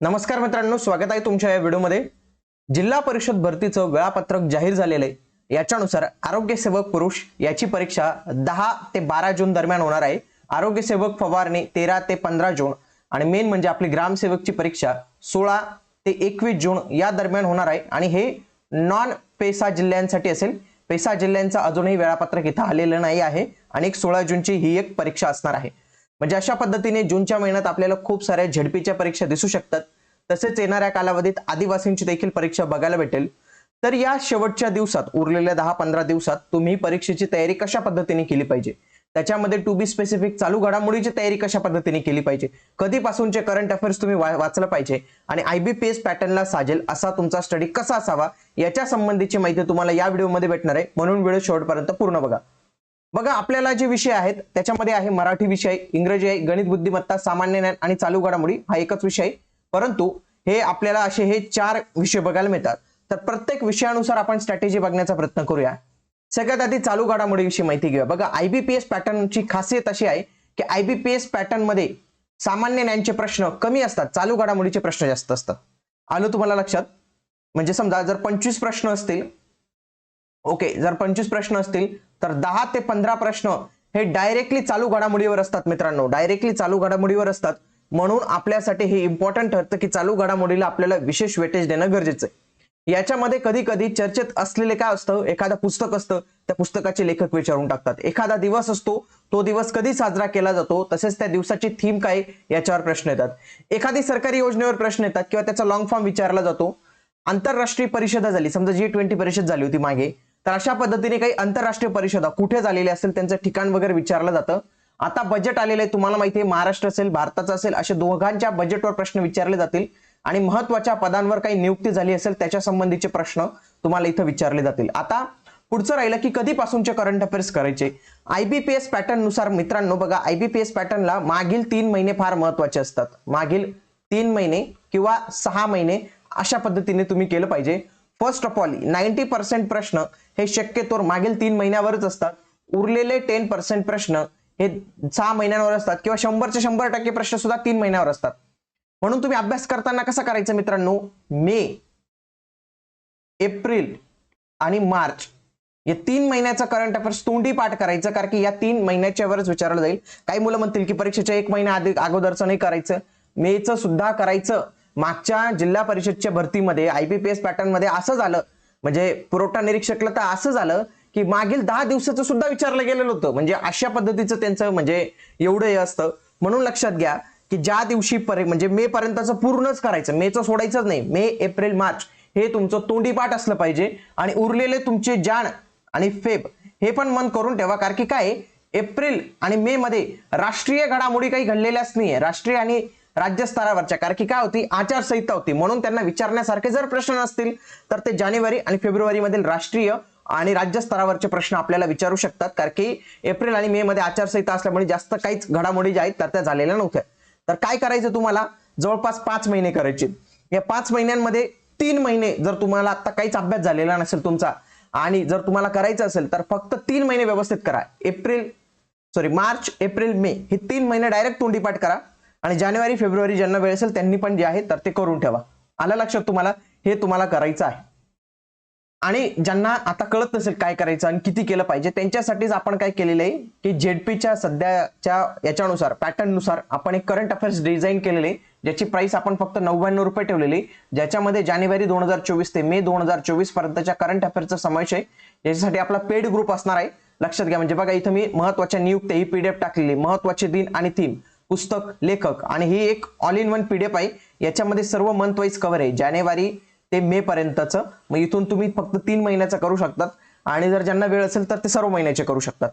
नमस्कार मित्रांनो स्वागत आहे तुमच्या या व्हिडिओमध्ये. जिल्हा परिषद भरतीचं वेळापत्रक जाहीर झालेलं आहे. याच्यानुसार आरोग्य सेवक पुरुष याची परीक्षा दहा ते बारा जून दरम्यान होणार आहे. आरोग्य सेवक फवारणी तेरा ते पंधरा जून आणि मेन म्हणजे आपली ग्रामसेवकची परीक्षा सोळा ते एकवीस जून या दरम्यान होणार आहे. आणि हे नॉन पेसा जिल्ह्यांसाठी असेल. पेसा जिल्ह्यांचं अजूनही वेळापत्रक इथं आलेलं नाही आहे आणि एक सोळा जूनची ही एक परीक्षा असणार आहे. म्हणजे अशा पद्धतीने जूनच्या महिन्यात आपल्याला खूप साऱ्या झेडपीच्या परीक्षा दिसू शकतात. तसेच येणाऱ्या कालावधीत आदिवासींची देखील परीक्षा बघायला भेटेल. तर या शेवटच्या दिवसात उरलेल्या दहा पंधरा दिवसात तुम्ही परीक्षेची तयारी कशा पद्धतीने केली पाहिजे? त्याच्यामध्ये टू बी स्पेसिफिक चालू घडामोडीची तयारी कशा पद्धतीने केली पाहिजे? कधीपासूनचे करंट अफेअर्स तुम्ही वाचलं पाहिजे? आणि आयबीपीएस पॅटर्नला साजेल असा तुमचा स्टडी कसा असावा? याच्या संबंधीची माहिती तुम्हाला या व्हिडिओमध्ये भेटणार आहे. म्हणून व्हिडिओ शेवटपर्यंत पूर्ण बघा. बघा आपल्याला जे विषय आहेत त्याच्यामध्ये आहे मराठी विषय इंग्रजी आहे गणित बुद्धिमत्ता सामान्य ज्ञान आणि चालू घडामोडी हा एकच विषय आहे. परंतु हे आपल्याला असे हे चार विषय बघायला मिळतात. तर प्रत्येक विषयानुसार आपण स्ट्रॅटेजी बघण्याचा प्रयत्न करूया. सगळ्यात आधी चालू घडामोडीविषयी माहिती घेऊया. बघा आयबीपीएस पॅटर्नची खासियत अशी आहे की आयबीपीएस पॅटर्नमध्ये सामान्य ज्ञानचे प्रश्न कमी असतात चालू घडामोडीचे प्रश्न जास्त असतात. आलो तुम्हाला लक्षात? म्हणजे समजा जर पंचवीस प्रश्न असतील ओके जर पंचवीस प्रश्न असतील तर दहा ते पंधरा प्रश्न हे डायरेक्टली चालू घडामोडीवर असतात मित्रांनो. डायरेक्टली चालू घडामोडीवर असतात. म्हणून आपल्यासाठी हे इम्पॉर्टंट ठरतं की चालू घडामोडीला आपल्याला विशेष वेटेज देणं गरजेचं आहे. याच्यामध्ये कधी कधी चर्चेत असलेले काय असतं? एखादं पुस्तक असतं त्या पुस्तकाचे लेखक विचारून टाकतात. एखादा दिवस असतो तो दिवस कधी साजरा केला जातो? तसेच त्या दिवसाची थीम काय याच्यावर प्रश्न येतात. एखादी सरकारी योजनेवर प्रश्न येतात किंवा त्याचा लॉंग फॉर्म विचारला जातो. आंतरराष्ट्रीय परिषदा झाली. समजा जी ट्वेंटी परिषद झाली होती मागे. तर अशा पद्धतीने काही आंतरराष्ट्रीय परिषदा कुठे झालेल्या असेल त्यांचं ठिकाण वगैरे विचारलं जातं. आता बजेट आलेलं आहे तुम्हाला माहिती आहे महाराष्ट्र असेल भारताचं असेल अशा दोघांच्या बजेटवर प्रश्न विचारले जातील. आणि महत्त्वाच्या पदांवर काही नियुक्ती झाली असेल त्याच्या संबंधीचे प्रश्न तुम्हाला इथं विचारले जातील. आता पुढचं राहिलं की कधीपासूनचे करंट अफेअर्स करायचे? आयबीपीएस पॅटर्ननुसार मित्रांनो बघा आयबीपीएस पॅटर्नला मागील तीन महिने फार महत्त्वाचे असतात. मागील तीन महिने किंवा सहा महिने अशा पद्धतीने तुम्ही केलं पाहिजे. First of all ninety percent प्रश्न हे शक्यतोवर मागील तीन महिन्यावरच असतात. उरलेले टेन पर्सेंट प्रश्न हे सहा महिन्यांवर असतात किंवा शंभरचे शंभर टक्के प्रश्न सुद्धा तीन महिन्यावर असतात. म्हणून तुम्ही अभ्यास करताना कसा करायचं मित्रांनो? मे एप्रिल आणि मार्च या तीन महिन्याचा करंट अफेअर्स तोंडी पाठ करायचं कारण की या तीन महिन्याच्यावरच विचारलं जाईल. काही मुलं म्हणतील की परीक्षेच्या एक महिना आधी अगोदरचं नाही करायचं. मेचं सुद्धा करायचं. मागच्या जिल्हा परिषदच्या भरतीमध्ये आय बी पी एस पॅटर्नमध्ये असं झालं म्हणजे पुरवठा निरीक्षकला तर असं झालं की मागील दहा दिवसाचं सुद्धा विचारलं गेलेलं होतं. म्हणजे अशा पद्धतीचं त्यांचं म्हणजे एवढं हे असतं. म्हणून लक्षात घ्या की ज्या दिवशी परे म्हणजे मे पर्यंतचं पूर्णच करायचं मेचं सोडायचंच नाही. मे एप्रिल मार्च हे तुमचं तोंडीपाठ असलं पाहिजे आणि उरलेले तुमचे जाण आणि फेब हे पण मन करून ठेवा. कारण की काय एप्रिल आणि मे मध्ये राष्ट्रीय घडामोडी काही घडलेल्याच नाहीये. राष्ट्रीय आणि राज्य स्तरावरच्या कारण की काय होती? आचारसंहिता होती. म्हणून त्यांना विचारण्यासारखे जर प्रश्न नसतील तर ते जानेवारी आणि फेब्रुवारी मधील राष्ट्रीय आणि राज्य स्तरावरचे प्रश्न आपल्याला विचारू शकतात. कारण की एप्रिल आणि मे मध्ये आचारसंहिता असल्यामुळे जास्त काहीच घडामोडी ज्या आहेत तर त्या झालेल्या नव्हत्या. तर काय करायचं तुम्हाला? जवळपास पाच महिने करायचे. या पाच महिन्यांमध्ये तीन महिने जर तुम्हाला आता काहीच अभ्यास झालेला नसेल तुमचा आणि जर तुम्हाला करायचं असेल तर फक्त तीन महिने व्यवस्थित करा. April sorry March April May हे तीन महिने डायरेक्ट तोंडीपाठ करा. आणि जानेवारी फेब्रुवारी ज्यांना वेळ असेल त्यांनी पण जे आहे तर ते करून ठेवा. आलं लक्षात तुम्हाला? हे तुम्हाला करायचं आहे. आणि ज्यांना आता कळत नसेल काय करायचं आणि किती केलं पाहिजे त्यांच्यासाठीच आपण काय केलेलं आहे की जेडपीच्या सध्याच्या याच्यानुसार पॅटर्ननुसार आपण एक करंट अफेअर्स डिझाईन केलेले आहे, ज्याची प्राइस आपण फक्त नव्याण्णव रुपये ठेवलेली ज्याच्यामध्ये जानेवारी दोन हजार चोवीस ते मे दोन हजार चोवीस पर्यंतच्या करंट अफेअर्सचा समावेश आहे. याच्यासाठी आपला पेड ग्रुप असणार आहे. लक्षात घ्या म्हणजे बघा इथं मी महत्त्वाच्या नियुक्त ही पीडीएफ टाकलेली महत्त्वाचे दिन आणि थीम पुस्तक लेखक आणि ही एक ऑल इन वन पीडीएफ आहे. याच्यामध्ये सर्व मंथ वाईज कव्हर आहे. जानेवारी ते मे पर्यंतचं. मग इथून तुम्ही फक्त तीन महिन्याचं करू शकतात. आणि जर ज्यांना वेळ असेल तर ते सर्व महिन्याचे करू शकतात.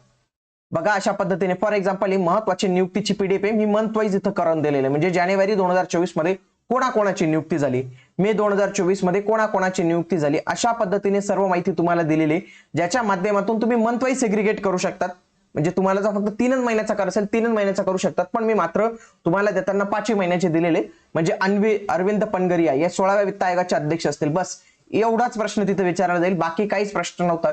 बघा अशा पद्धतीने. फॉर एक्झाम्पल ही महत्वाची नियुक्तीची पीडीएफ आहे. मी मंथ वाईज इथं करून दिलेलं आहे. म्हणजे जानेवारी दोन हजार चोवीसमध्ये कोणाकोणाची नियुक्ती झाली? मे दोन हजार चोवीसमध्ये कोणाकोणाची नियुक्ती झाली? अशा पद्धतीने सर्व माहिती तुम्हाला दिलेली आहे, ज्याच्या माध्यमातून तुम्ही मंथ वाईज सेग्रिगेट करू शकतात. म्हणजे तुम्हाला जर फक्त तीनच महिन्याचा कर असेल तीनच महिन्याचा करू शकतात. पण मी मात्र तुम्हाला देताना पाचही महिन्याचे दिलेले. म्हणजे अन्वे अरविंद पनगरिया या सोळाव्या वित्त आयोगाचे अध्यक्ष असतील. बस एवढाच प्रश्न तिथे विचारला जाईल. बाकी काहीच प्रश्न नव्हता.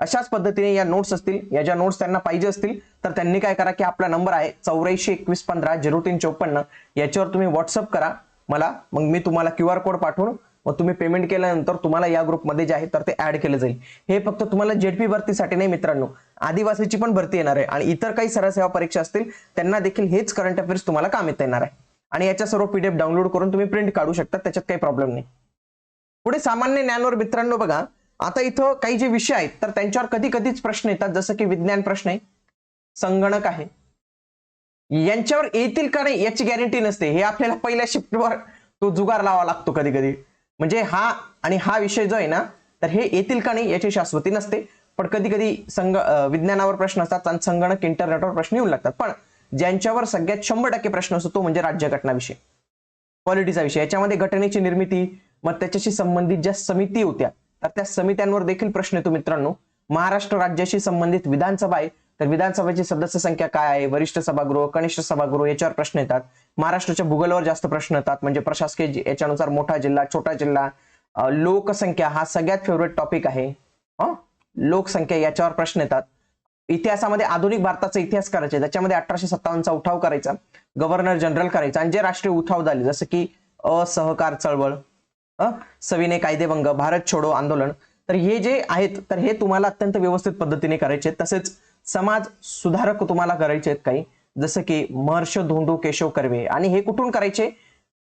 अशाच पद्धतीने या नोट्स असतील या ज्या नोट्स त्यांना पाहिजे असतील तर त्यांनी काय करा की आपला नंबर आहे चौऱ्याऐंशी एकवीस पंधरा झिरो तीन चौपन्न. याच्यावर तुम्ही व्हॉट्सअप करा मला. मग मी तुम्हाला क्यू आर कोड पाठवून मग तुम्ही पेमेंट केल्यानंतर तुम्हाला या ग्रुपमध्ये जे आहे तर ते ऍड केलं जाईल. हे फक्त तुम्हाला जेडपी भरतीसाठी नाही मित्रांनो. आदिवासीची पण भरती येणार आहे आणि इतर काही सरळ सेवा परीक्षा असतील त्यांना देखील हेच करंट अफेअर्स तुम्हाला काम येता येणार आहे. आणि याच्या सर्व पीडीएफ डाउनलोड करून तुम्ही प्रिंट काढू शकता त्याच्यात काही प्रॉब्लेम नाही. पुढे सामान्य ज्ञानवर मित्रांनो बघा आता इथं काही जे विषय आहेत तर त्यांच्यावर कधी कधीच प्रश्न येतात जसं की विज्ञान प्रश्न आहे संगणक आहे. यांच्यावर येतील का नाही याची गॅरंटी नसते. हे आपल्याला पहिल्या शिफ्टवर तो जुगार लावा लागतो कधी कधी म्हणजे हा आणि हा विषय जो आहे ना तर हे येतील का नाही याची शाश्वती नसते. पण कधी कधी संग विज्ञानावर प्रश्न असतात आणि संगणक इंटरनेटवर प्रश्न येऊ लागतात. पण ज्यांच्यावर सगळ्यात शंभर टक्के प्रश्न असतो तो म्हणजे राज्यघटनाविषयी. पॉलिटीचा विषय. याच्यामध्ये घटनेची निर्मिती मग त्याच्याशी संबंधित ज्या समिती होत्या तर त्या समित्यांवर देखील प्रश्न येतो मित्रांनो. महाराष्ट्र राज्याशी संबंधित विधानसभा आहे तर विधानसभेची सदस्य संख्या काय आहे? वरिष्ठ सभागृह कनिष्ठ सभागृह याच्यावर प्रश्न येतात. महाराष्ट्राच्या भूगोलावर जास्त प्रश्न येतात म्हणजे प्रशासकीय याच्यानुसार मोठा जिल्हा छोटा जिल्हा लोकसंख्या हा सगळ्यात फेवरेट टॉपिक आहे. लोकसंख्या याच्यावर प्रश्न येतात. इतिहासामध्ये आधुनिक भारताचा इतिहास करायचा आहे. त्याच्यामध्ये अठराशे सत्तावन्नचा उठाव करायचा. गव्हर्नर जनरल करायचा. आणि जे राष्ट्रीय उठाव झाले जसं की असहकार चळवळ सविनय कायदेभंग भारत छोडो आंदोलन तर हे जे आहेत तर हे तुम्हाला अत्यंत व्यवस्थित पद्धतीने करायचे तसेच समाज सुधारक तुम्हाला करायचे आहेत काही. जसं की महर्ष धोंडू केशव कर्वे. आणि हे कुठून करायचे?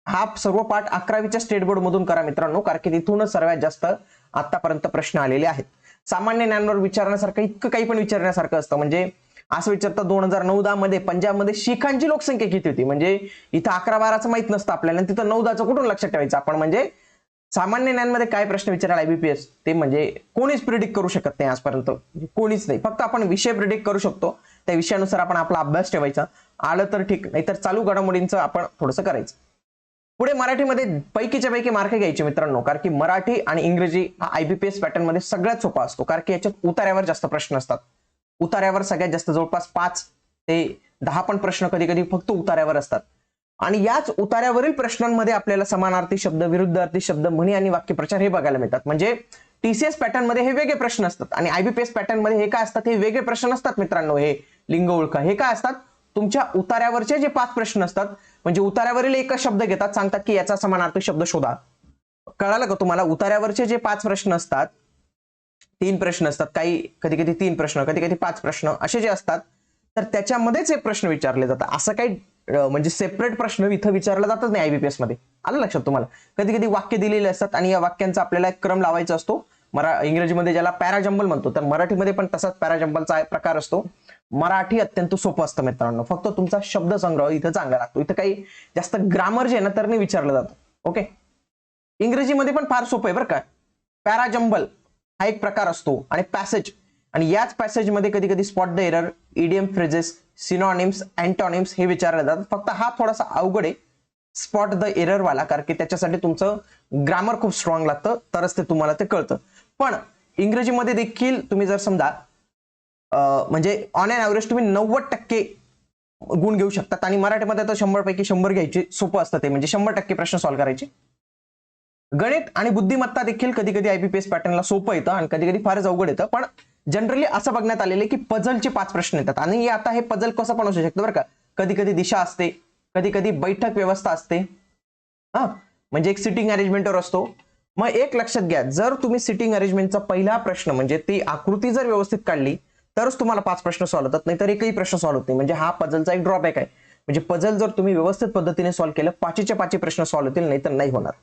हा सर्व पाठ अकरावीच्या स्टेट बोर्ड मधून करा मित्रांनो कारण की तिथूनच सर्वात जास्त आतापर्यंत प्रश्न आलेले आहेत. सामान्य ज्ञानवर विचारण्यासारखं इतकं काही पण विचारण्यासारखं असतं. म्हणजे असं विचारतात दोन हजार नऊ दहा मध्ये पंजाबमध्ये शिखांची लोकसंख्या किती होती? म्हणजे इथं अकरा बाराचं माहीत नसतं आपल्याला तिथं नऊ दहाचं कुठून लक्षात ठेवायचं? आपण म्हणजे सामान्य ज्ञानमध्ये काय प्रश्न विचारायला आयबीपीएस ते म्हणजे कोणीच प्रिडिक्ट करू शकत नाही आजपर्यंत. म्हणजे कोणीच नाही. फक्त आपण विषय प्रिडिक्ट करू शकतो. त्या विषयानुसार आपण आपला अभ्यास ठेवायचा. आलं तर ठीक नाहीतर चालू घडामोडींचं आपण थोडंसं करायचं. पुढे मराठीमध्ये पैकीच्या पैकी मार्क घ्यायचे मित्रांनो कारण की मराठी आणि इंग्रजी हा आयबीपीएस पॅटर्नमध्ये सगळ्यात सोपा असतो. कारण की याच्यात उतार्यावर जास्त प्रश्न असतात. उतार्यावर सगळ्यात जास्त जवळपास पाच ते दहा पण प्रश्न कधी कधी फक्त उतार्यावर असतात. आणि याच उतार्यावरील प्रश्नांमध्ये आपल्याला समानार्थी शब्द विरुद्धार्थी शब्द म्हणी आणि वाक्यप्रचार हे बघायला मिळतात. म्हणजे टीसीएस पॅटर्नमध्ये हे वेगळे प्रश्न असतात. आणि आयबीपीएस पॅटर्नमध्ये हे काय असतात? हे वेगळे प्रश्न असतात मित्रांनो. हे लिंग ओळखा हे काय असतात? तुमच्या उतार्यावरचे जे पाच प्रश्न असतात म्हणजे उतार्यावरील एकच शब्द घेतात सांगतात की याचा समानार्थी शब्द शोधा. कळालं का तुम्हाला? उतार्यावरचे जे पाच प्रश्न असतात तीन प्रश्न असतात काही कधी कधी तीन प्रश्न कधी कधी पाच प्रश्न असे जे असतात तर त्याच्यामध्येच हे प्रश्न विचारले जातात. असं काही म्हणजे सेपरेट प्रश्न इथं विचारला जातच नाही आयबीपीएसमध्ये. आलं लक्षात तुम्हाला? कधी कधी वाक्य दिलेले असतात आणि या वाक्यांचा आपल्याला एक क्रम लावायचा असतो. मरा इंग्रजीमध्ये ज्याला पॅराजंबल म्हणतो तर मराठीमध्ये पण तसाच पॅराजंबलचा प्रकार असतो. मराठी अत्यंत सोपं असतं मित्रांनो. फक्त तुमचा शब्द संग्रह इथं चांगला लागतो. इथं काही जास्त ग्रामर जे आहे ना तर नाही विचारलं जातं. ओके? इंग्रजीमध्ये पण फार सोपं आहे बरं का. पॅराजंबल हा एक प्रकार असतो. आणि पॅसेज. आणि याच पॅसेजमध्ये कधी कधी spot the error idiom phrases synonyms antonyms हे विचारले जातात फक्त हा थोडासा अवघड आहे. स्पॉट द एरर वाला कारण की त्याच्यासाठी तुमचं ग्रामर खूप स्ट्रॉंग लागतं. तरच ते तुम्हाला ते कळतं. पण इंग्रजीमध्ये देखील तुम्ही जर समजा म्हणजे ऑन एन ॲव्हरेज तुम्ही नव्वद टक्के गुण घेऊ शकतात आणि मराठीमध्ये तर शंभर पैकी शंभर घ्यायचे सोपं असतं ते. म्हणजे शंभर टक्के प्रश्न सॉल्व्ह करायचे. गणित आणि बुद्धिमत्ता देखील कधी कधी आयबीपीएस पॅटर्नला सोपं येतं आणि कधी कधी फारच अवघड येतं. पण जनरली असं बघण्यात आलेलं आहे की पझलचे पाच प्रश्न येतात. आणि आता हे पझल कसं पण असू शकतं बरं का. कधी कधी दिशा असते कधी कधी बैठक व्यवस्था असते. हा म्हणजे एक सिटिंग अरेंजमेंटवर असतो. मग एक लक्षात घ्या जर तुम्ही सिटिंग अरेंजमेंटचा पहिला प्रश्न म्हणजे ती आकृती जर व्यवस्थित काढली तरच तुम्हाला पाच प्रश्न सॉल्व्ह होतात नाही तर एकही प्रश्न सॉल्व्ह होत नाही. म्हणजे हा पझलचा एक ड्रॉबॅक आहे. म्हणजे पझल जर तुम्ही व्यवस्थित पद्धतीने सॉल्व्ह केलं पाचीच्या पाचशे प्रश्न सॉल्व्ह होतील नाही तर नाही होणार.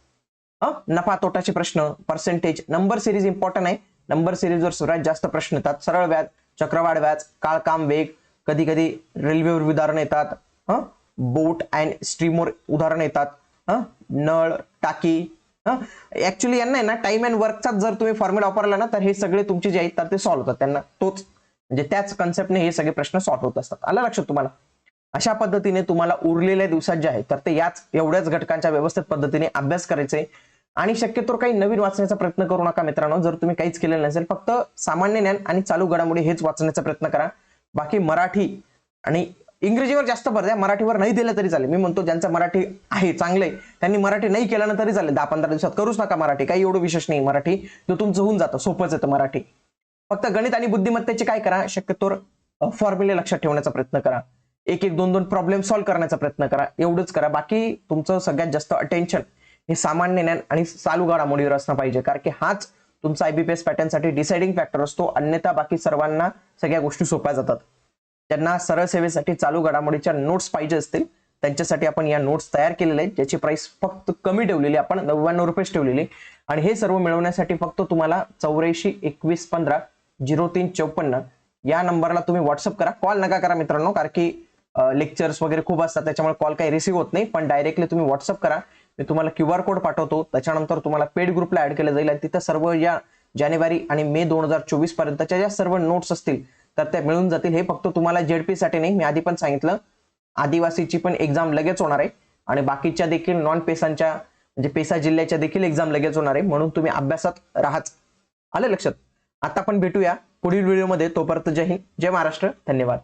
हा? नफा तोटाचे प्रश्न पर्सेंटेज नंबर सिरीज इम्पॉर्टंट आहे. नंबर सिरीजवर सर्वात जास्त प्रश्न येतात. सरळ व्याज चक्रवाढ व्याज काळकाम वेग कधी कधी रेल्वेवर उदाहरण येतात. हा? बोट अँड स्ट्रीमवर उदाहरण येतात. हा? नळ टाकी ऍक्च्युली यांना आहे ना टाइम अँड वर्कचा जर तुम्ही फॉर्म्युला वापरला ना तर हे सगळे तुमचे जे आहेत तर ते सॉल्व्ह होतात. त्यांना तोच म्हणजे त्याच कन्सेप्टने हे सगळे प्रश्न सॉल्व्ह होत असतात. आलं लक्षात तुम्हाला? अशा पद्धतीने तुम्हाला उरलेल्या दिवसात जे आहे तर ते याच एवढ्याच घटकांच्या व्यवस्थित पद्धतीने अभ्यास करायचे. आणि शक्यतो काही नवीन वाचण्याचा प्रयत्न करू नका मित्रांनो जर तुम्ही काहीच केलेलं नसेल. फक्त सामान्य ज्ञान आणि चालू घडामोडी हेच वाचण्याचा प्रयत्न करा. बाकी मराठी आणि इंग्रजीवर जास्त भर द्या मराठीवर नाही दिलं तरी चालेल. मी म्हणतो ज्यांचं मराठी आहे चांगलं आहे त्यांनी मराठी नाही केलं ना तरी चालेल. दहा पंधरा दिवसात करूच नका मराठी काही एवढं विशेष नाही. मराठी तो तुमचं होऊन जातं सोपंच येतं मराठी. फक्त गणित आणि बुद्धिमत्तेचे काय करा शक्यतोवर फॉर्म्युले लक्षात ठेवण्याचा प्रयत्न करा. एक एक दोन दोन प्रॉब्लेम सॉल्व्ह करण्याचा प्रयत्न करा. एवढंच करा. बाकी तुमचं सगळ्यात जास्त अटेन्शन हे सामान्य ज्ञान आणि चालू घडामोडीवर असणं पाहिजे. कारण की हाच तुमचा आयबीपीएस पॅटर्नसाठी डिसाइडिंग फॅक्टर असतो. अन्यथा बाकी सर्वांना सगळ्या गोष्टी सोप्या जातात. ज्यांना सरळ सेवेसाठी चालू घडामोडीच्या नोट्स पाहिजे असतील त्यांच्यासाठी आपण या नोट्स तयार केलेल्या आहेत ज्याची प्राइस फक्त कमी ठेवलेली आपण नव्याण्णव रुपयेच ठेवलेली. आणि हे सर्व मिळवण्यासाठी फक्त तुम्हाला चौऱ्याऐंशी एकवीस पंधरा झिरो तीन चौपन्न या नंबरला तुम्ही व्हॉट्सअप करा. कॉल नका करा मित्रांनो कारण की लेक्चर्स वगैरे खूप असतात त्याच्यामुळे कॉल काही रिसीव्ह होत नाही. पण डायरेक्टली तुम्ही व्हॉट्सअप करा. मी तुम्हाला क्यू आर कोड पाठवतो. त्याच्यानंतर तुम्हाला पेड ग्रुपला ऍड केलं जाईल. आणि तिथं सर्व या जानेवारी आणि मे दोन हजार चोवीस पर्यंतच्या ज्या सर्व नोट्स असतील तर त्या मिळून जातील. हे फक्त तुम्हाला जेडपी साठी नाही मी आधी पण सांगितलं. आदिवासीची पण एक्झाम लगेच होणार आहे. आणि बाकीच्या देखील नॉन पेसांच्या म्हणजे पेसा जिल्ह्याच्या देखील एक्झाम लगेच होणार आहे. म्हणून तुम्ही अभ्यासात राहाच. आलं लक्षात? आता आपण भेटूया पुढील व्हिडिओमध्ये तोपर्यंत जय हिंद जय महाराष्ट्र. धन्यवाद.